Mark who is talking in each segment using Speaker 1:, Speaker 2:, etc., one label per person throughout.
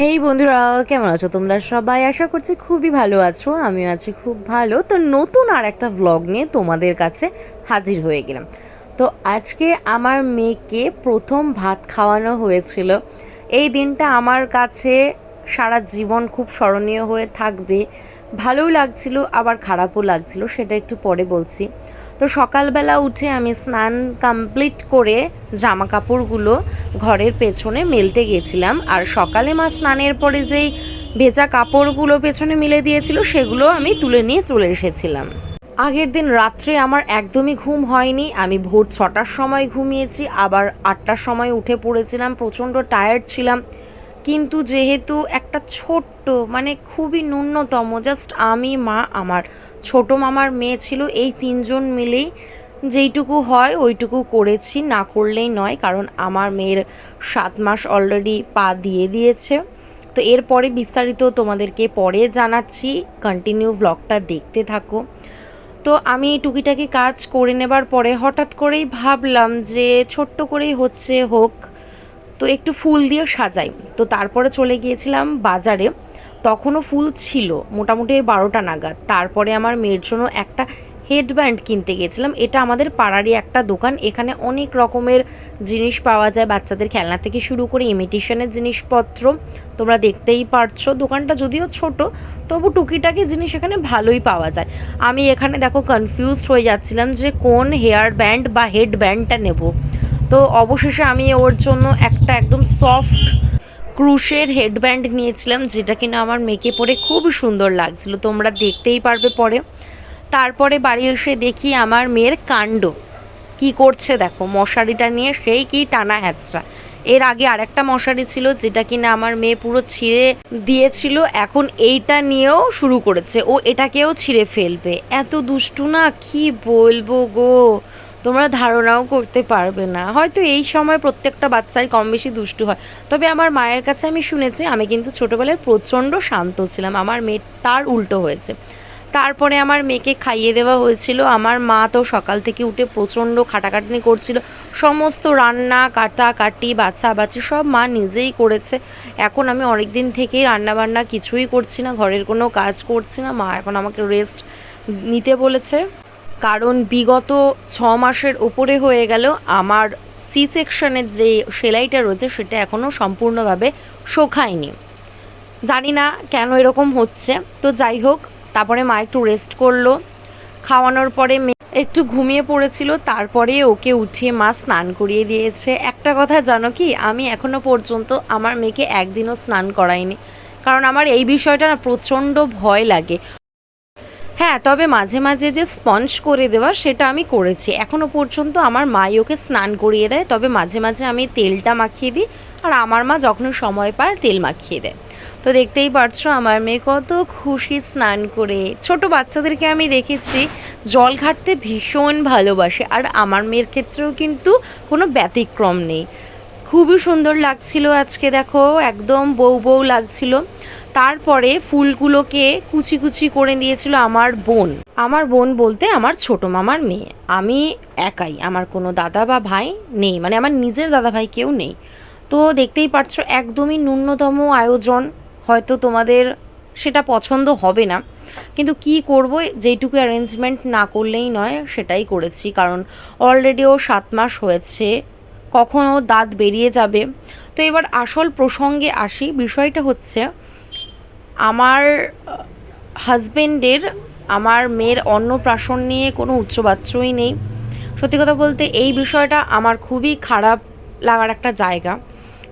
Speaker 1: হেই বন্ধুরা, কেমন আছো? তোমরা সবাই আশা করছি খুবই ভালো আছো, আমিও আছি খুব ভালো। তো নতুন আর একটা ভ্লগ নিয়ে তোমাদের কাছে হাজির হয়ে গেলাম। তো আজকে আমার মেয়েকে প্রথম ভাত খাওয়ানো হয়েছিল। এই দিনটা আমার কাছে সারা জীবন খুব স্মরণীয় হয়ে থাকবে। ভালোও লাগছিল, আবার খারাপও লাগছিল, সেটা একটু পরে বলছি। তো সকালবেলা উঠে আমি স্নান কমপ্লিট করে জামা কাপড়গুলো ঘরের পেছনে মেলতে গেছিলাম আর সকালে মা স্নানের পরে যেই ভেজা কাপড়গুলো পেছনে মিলে দিয়েছিল, সেগুলো আমি তুলে নিয়ে চলে এসেছিলাম। আগের দিন রাত্রে আমার একদমই ঘুম হয়নি। আমি ভোর ছটার সময় ঘুমিয়েছি, আবার আটটার সময় উঠে পড়েছিলাম, প্রচণ্ড টায়ার্ড ছিলাম। কিন্তু যেহেতু একটা ছোট্ট মানে খুবই ন্যূনতম জাস্ট আমি, মা, আমার। ছোট মামার মেয়ে ছিল, এই তিনজন মিলেই যেইটুকু হয় ওইটুকু করেছি, না করলেই নয়, কারণ আমার মেয়ের সাত মাস অলরেডি পা দিয়ে দিয়েছে। তো এরপরে বিস্তারিত তোমাদেরকে পরে জানাচ্ছি কন্টিনিউ ব্লগটা দেখতে থাকো। তো আমি টুকিটাকি কাজ করে নেবার পরে হঠাৎ করেই ভাবলাম যে ছোট্ট করেই হচ্ছে হোক তো একটু ফুল দিয়ে সাজাই তো তারপরে চলে গিয়েছিলাম বাজারে। তখনও ফুল ছিল, মোটামুটি বারোটা নাগাদ। তারপরে আমার মেয়ের জন্য একটা হেডব্যান্ড কিনতে গেছিলাম এটা আমাদের পাড়ারই একটা দোকান। এখানে অনেক রকমের জিনিস পাওয়া যায়। বাচ্চাদের খেলনা থেকে শুরু করে ইমিটেশনের জিনিসপত্র তোমরা দেখতেই পারছ। দোকানটা যদিও ছোট, তবু টুকিটাকি জিনিস এখানে ভালোই পাওয়া যায়। আমি এখানে দেখো কনফিউজড হয়ে যাচ্ছিলাম যে কোন হেয়ার ব্যান্ড বা হেড ব্যান্ডটা নেব। তো অবশেষে আমি ওর জন্য একটা একদম সফট ক্রুশের হেডব্যান্ড নিয়েছিলাম, যেটা কিনা আমার মেয়েকে পরে খুব সুন্দর লাগছিল। তোমরা দেখতেই পারবে পরে। তারপরে বাড়ি এসে দেখি আমার মেয়ের কাণ্ড। কি করছে দেখো, মশারিটা নিয়ে সেই কি টানা হ্যাচড়া। এর আগে আরেকটা মশারি ছিল, যেটা কিনা আমার মেয়ে পুরো ছিঁড়ে দিয়েছিল। এখন এইটা নিয়েও শুরু করেছে। ও এটাকেও ছিঁড়ে ফেলবে। এত দুষ্টু না, কি বলব গো? তোমরা ধারণাও করতে পারবে না। হয়তো এই সময় প্রত্যেকটা বাচ্চাই কম বেশি দুষ্টু হয়। তবে আমার মায়ের কাছে আমি শুনেছি, আমি কিন্তু ছোটোবেলায় প্রচণ্ড শান্ত ছিলাম। আমার মেয়ে তার উল্টো হয়েছে। তারপরে আমার মেয়েকে খাইয়ে দেওয়া হয়েছিল। আমার মা তো সকাল থেকে উঠে প্রচণ্ড খাটাখাটনি করছিল। সমস্ত রান্না কাটা কাটি বাচ্চা বাচ্চি সব মা নিজেই করেছে। এখন আমি অনেক দিন থেকেই রান্না বান্না কিছুই করছি না, ঘরের কোনো কাজ করছি না। মা এখন আমাকে রেস্ট নিতে বলেছে। কারণ বিগত ছ মাসের ওপরে হয়ে গেল। আমার সি সেকশনের যে সেলাইটা রয়েছে, সেটা এখনও সম্পূর্ণভাবে শোখায়নি জানি না কেন এরকম হচ্ছে। তো যাই হোক, তারপরে মা একটু রেস্ট করল। খাওয়ানোর পরে মেয়ে একটু ঘুমিয়ে পড়েছিল, তারপরে ওকে উঠিয়ে মা স্নান করিয়ে দিয়েছে। একটা কথা জানো কি? আমি এখনও পর্যন্ত আমার মেয়েকে একদিনও স্নান করাইনি। কারণ আমার এই বিষয়টা না প্রচণ্ড ভয় লাগে। হ্যাঁ তবে মাঝে মাঝে যে স্পঞ্জ করে দেওয়া সেটা আমি করেছি। এখনও পর্যন্ত আমার মাই ওকে স্নান করিয়ে দেয়, তবে মাঝে মাঝে আমি তেলটা মাখিয়ে দিই আর আমার মা যখন সময় পায় তেল মাখিয়ে দেয়। তো দেখতেই পারছ আমার মেয়ে কত খুশি স্নান করে। ছোট বাচ্চাদেরকে আমি দেখেছি জল ঘাটতে ভীষণ ভালোবাসে আর আমার মেয়ের ক্ষেত্রেও কিন্তু কোনো ব্যতিক্রম নেই। খুবই সুন্দর লাগছিল আজকে, দেখো, একদম বউ বউ লাগছিল। তারপরে ফুলগুলোকে কুচি কুচি করে দিয়েছিল আমার বোন। আমার বোন বলতে আমার ছোট মামার মেয়ে। আমি একাই, আমার কোনো দাদা বা ভাই নেই মানে আমার নিজের দাদা ভাই কেউ নেই। তো দেখতেই পারছ, একদমই ন্যূনতম আয়োজন হয়তো তোমাদের সেটা পছন্দ হবে না। কিন্তু কি করব, যেইটুকু অ্যারেঞ্জমেন্ট না করলেই নয়, সেটাই করেছি। কারণ অলরেডি ও সাত মাস হয়েছে, কখনো দাঁত বেরিয়ে যাবে। তো এবার আসল প্রসঙ্গে আসি। বিষয়টা হচ্ছে আমার হাজবেন্ডের আমার মেয়ের অন্নপ্রাশন নিয়ে কোনো উচ্চবাচ্যই নেই। সত্যি কথা বলতে এই বিষয়টা আমার খুবই খারাপ লাগার একটা জায়গা।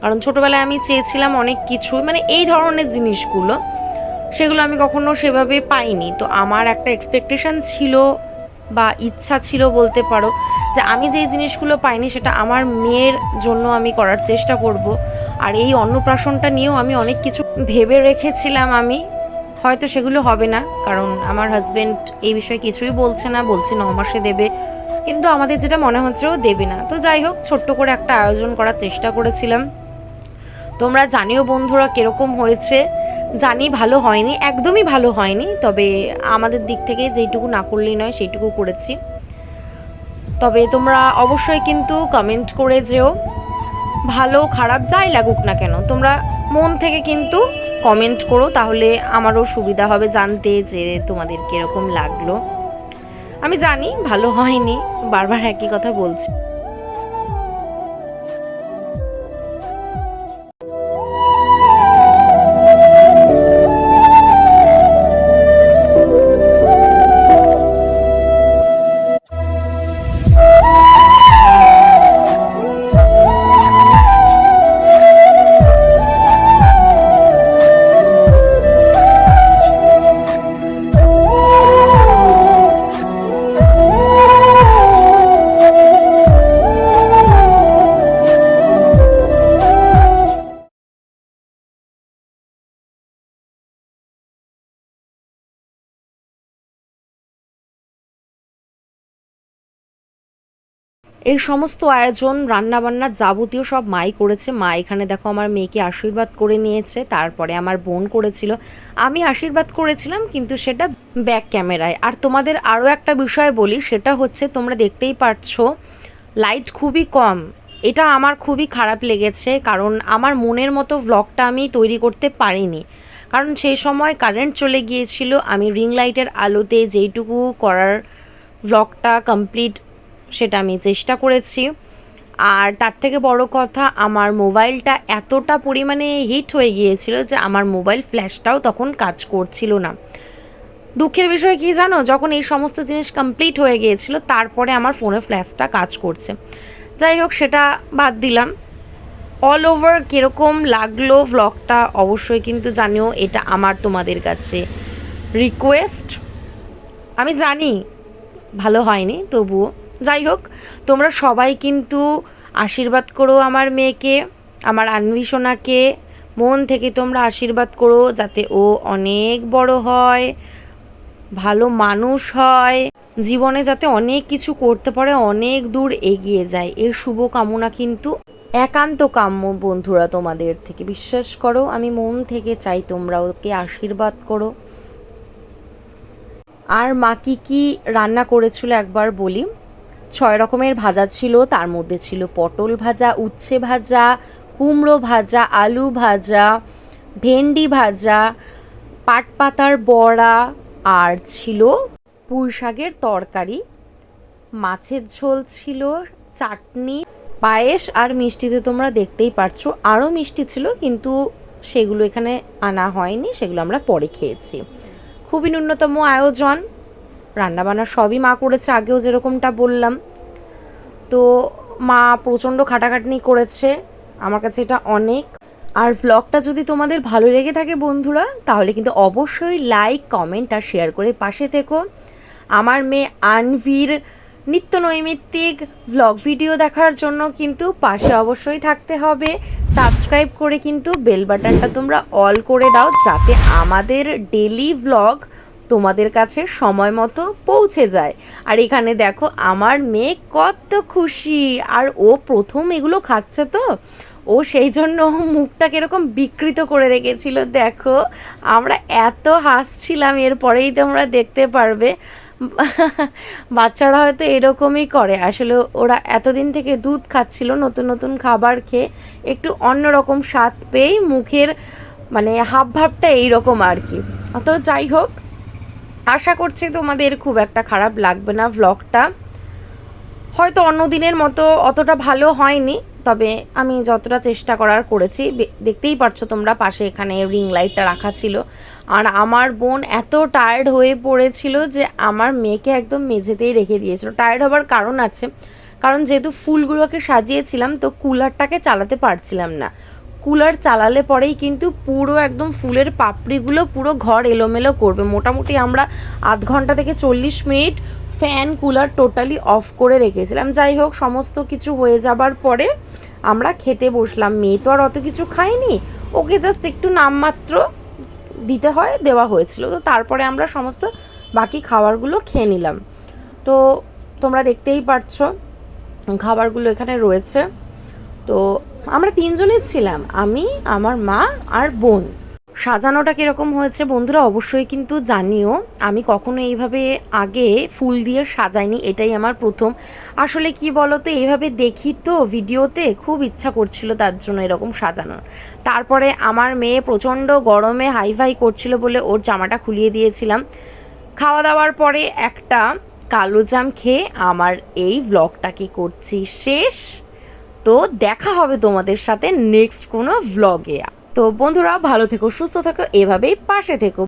Speaker 1: কারণ ছোটোবেলায় আমি চেয়েছিলাম অনেক কিছু মানে এই ধরনের জিনিসগুলো, সেগুলো আমি কখনো সেভাবে পাইনি। তো আমার একটা এক্সপেকটেশন ছিল বা ইচ্ছা ছিল বলতে পারো, যে আমি যেই জিনিসগুলো পাইনি সেটা আমার মেয়ের জন্য আমি করার চেষ্টা করব। আর এই অন্নপ্রাশনটা নিয়েও আমি অনেক কিছু ভেবে রেখেছিলাম আমি। হয়তো সেগুলো হবে না, কারণ আমার হাজবেন্ড এই বিষয়ে কিছুই বলছে না, বলছে ন মাসে দেবে। কিন্তু আমাদের যেটা মনে হচ্ছে ও দেবে না। তো যাই হোক, ছোট্ট করে একটা আয়োজন করার চেষ্টা করেছিলাম। তোমরা জানিও বন্ধুরা কীরকম হয়েছে। জানি ভালো হয়নি, একদমই ভালো হয়নি, তবে আমাদের দিক থেকে যেইটুকু না করলেই নয়, সেইটুকু করেছি। তবে তোমরা অবশ্যই কিন্তু কমেন্ট করে যেও। ভালো খারাপ যাই লাগুক না কেন, তোমরা মন থেকে কিন্তু কমেন্ট করো, তাহলে আমারও সুবিধা হবে জানতে যে তোমাদের কীরকম লাগল। আমি জানি ভালো হয়নি, বারবার একই কথা বলছি। এই সমস্ত আয়োজন, রান্নাবান্না যাবতীয় সব মাই করেছে। মা এখানে দেখো আমার মেয়েকে আশীর্বাদ করে নিয়েছে, তারপরে আমার বোন করেছিল। আমি আশীর্বাদ করেছিলাম, কিন্তু সেটা ব্যাক ক্যামেরায় আর তোমাদের আরও একটা বিষয় বলি, সেটা হচ্ছে তোমরা দেখতেই পারছ লাইট খুবই কম। এটা আমার খুবই খারাপ লেগেছে, কারণ আমার মনের মতো ভ্লগটা আমি তৈরি করতে পারিনি। কারণ সেই সময় কারেন্ট চলে গিয়েছিল, আমি রিং লাইটের আলোতে যেইটুকু করার ভ্লগটা কমপ্লিট সেটা আমি চেষ্টা করেছি। আর তার থেকে বড় কথা, আমার মোবাইলটা এতটা পরিমাণে হিট হয়ে গিয়েছিল যে আমার মোবাইল ফ্ল্যাশটাও তখন কাজ করছিল না। দুঃখের বিষয় কি জানো? যখন এই সমস্ত জিনিস কমপ্লিট হয়ে গিয়েছিল, তারপরে আমার ফোনে ফ্ল্যাশটা কাজ করছে। যাই হোক, সেটা বাদ দিলাম। অল ওভার কীরকম লাগল ভ্লগটা অবশ্যই কিন্তু জানিও, এটা আমার তোমাদের কাছে রিকোয়েস্ট আমি জানি ভালো হয়নি, তবুও যাই হোক, তোমরা সবাই কিন্তু আশীর্বাদ করো আমার মেয়েকে, আমার আন্বিসোনাকে মন থেকে তোমরা আশীর্বাদ করো যাতে ও অনেক বড় হয়, ভালো মানুষ হয়। জীবনে যাতে অনেক কিছু করতে পারে, অনেক দূর এগিয়ে যায়। এর শুভ কামনা কিন্তু একান্ত কাম্য বন্ধুরা তোমাদের থেকে। বিশ্বাস করো, আমি মন থেকে চাই তোমরা ওকে আশীর্বাদ করো। আর মা কি রান্না করেছিল একবার বলি। ছয় রকমের ভাজা ছিল, তার মধ্যে ছিল পটল ভাজা, উচ্ছে ভাজা, কুমড়ো ভাজা, আলু ভাজা, ভেন্ডি ভাজা, পাট পাতার বড়া, আর ছিল পুঁই শাকের তরকারি। মাছের ঝোল ছিল, চাটনি, পায়েস আর মিষ্টিতে তোমরা দেখতেই পারছ, আরও মিষ্টি ছিল, কিন্তু সেগুলো এখানে আনা হয়নি, সেগুলো আমরা পরে খেয়েছি। খুবই ন্যূনতম আয়োজন। রান্নাবান্না সবই মা করেছে, আগেও যেরকমটা বললাম। তো মা প্রচণ্ড খাটাখাটনি করেছে, আমার কাছে এটা অনেক। আর ভ্লগটা যদি তোমাদের ভালো লেগে থাকে বন্ধুরা, তাহলে কিন্তু অবশ্যই লাইক কমেন্ট আর শেয়ার করে পাশে থেকো। আমার মেয়ে আনভির নিত্য নৈমিত্তিক ভ্লগ ভিডিও দেখার জন্য কিন্তু পাশে অবশ্যই থাকতে হবে। সাবস্ক্রাইব করে কিন্তু বেল বাটনটা তোমরা অল করে দাও, যাতে আমাদের ডেলি ভ্লগ তোমাদের কাছে সময় মতো পৌঁছে যায়। আর এখানে দেখো, আমার মেয়ে কত খুশি। আর ও প্রথম এগুলো খাচ্ছে তো। ও সেই জন্য মুখটা কীরকম বিকৃত করে রেখেছিল। দেখো, আমরা এত হাসছিলাম, এরপরেই তোমরা দেখতে পারবে। বাচ্চারা হয়তো এরকমই করে। আসলে ওরা এতদিন থেকে দুধ খাচ্ছিল, নতুন নতুন খাবার খেয়ে। একটু অন্যরকম স্বাদ পেয়েই মুখের মানে হাব ভাবটা এইরকম আর কি। তো যাই হোক আশা করছি তোমাদের খুব একটা খারাপ লাগবে না ভ্লগটা হয়তো অন্য দিনের মতো অতটা ভালো হয়নি, তবে আমি যতটা চেষ্টা করার করেছি দেখতেই পারছ তোমরা পাশে এখানে রিং লাইটটা রাখা ছিল। আর আমার বোন এত টায়ার্ড হয়ে পড়েছিল যে আমার মেয়েকে একদম মেঝেতেই রেখে দিয়েছিল। টায়ার্ড হবার কারণ আছে, কারণ যেহেতু ফুলগুলোকে সাজিয়েছিলাম, তো কুলারটাকে চালাতে পারছিলাম না। কুলার চালালে পরেই কিন্তু পুরো একদম ফুলের পাপড়িগুলো পুরো ঘর এলোমেলো করবে। মোটামুটি আমরা আধ ঘণ্টা থেকে চল্লিশ minute fan, cooler totally off করে রেখেছিলাম। যাই হোক, সমস্ত কিছু হয়ে যাবার পরে আমরা খেতে বসলাম। মেয়ে তো আর অত কিছু খাইনি ওকে জাস্ট একটু নামমাত্র দিতে হয়, দেওয়া হয়েছিল। তো তারপরে আমরা সমস্ত বাকি খাবারগুলো খেয়ে নিলাম। তো তোমরা দেখতেই পারছ, খাবারগুলো এখানে রয়েছে। তো আমরা তিনজনই ছিলাম, আমি, আমার মা আর বোন। সাজানোটা কীরকম হয়েছে বন্ধুরা অবশ্যই কিন্তু জানিও। আমি কখনো এইভাবে আগে ফুল দিয়ে সাজাইনি, এটাই আমার প্রথম। আসলে কি বলো তো এইভাবে দেখি তো ভিডিওতে খুব ইচ্ছা করছিল তার জন্য এরকম সাজানোর। তারপরে আমার মেয়ে প্রচণ্ড গরমে হাইফাই করছিল বলে ওর জামাটা খুলিয়ে দিয়েছিলাম। খাওয়া দাওয়ার পরে একটা কালো জাম খেয়ে আমার এই ব্লগটাকে করছি? শেষ! তো দেখা হবে তোমাদের সাথে নেক্সট কোনো ভ্লগে তো বন্ধুরা, ভালো থেকো, সুস্থ থেকো, এভাবেই পাশে থেকো।